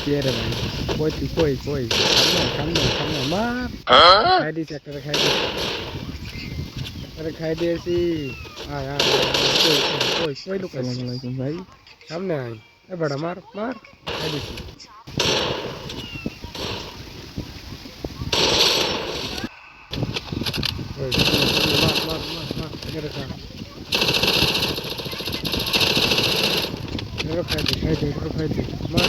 কে রে ভাই কই তুই কই কই সামনে সামনে সামনে মার খাই দিয়েছি একটা খাই দিয়েছি একটা খাই দিয়েছি আয় আয় আয়, কই কই কই কই লুকাইছিস আসসালামু আলাইকুম ভাই সামনে আয় এ বেটা মার মার খাই দিয়েছি ওই, সামনে, সামনে, মার মার মার মার এখানে খা এগুলো খাই দে খাই দে এগুলো খাই দে মার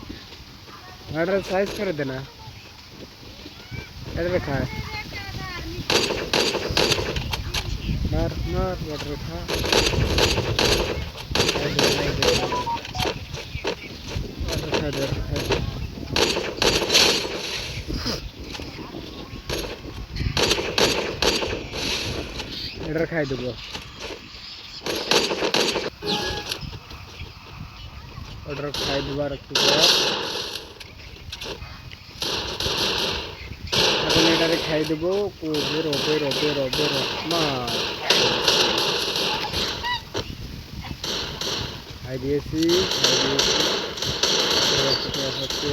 বেড়া সাইজ করে দে না এটা খায় মার মার বেড়া রে খা খাই দে, খাই দে, খাই দে। বেটা খাই দে, বেটা খাই দে। এটা খাই দেবো অর্ডার খাই দেবো আর একটু এটারে খাই দেবো। কবে রবে রবে রবে রহমা। খাই দিয়েছি খাই দিয়েছি। হচ্ছে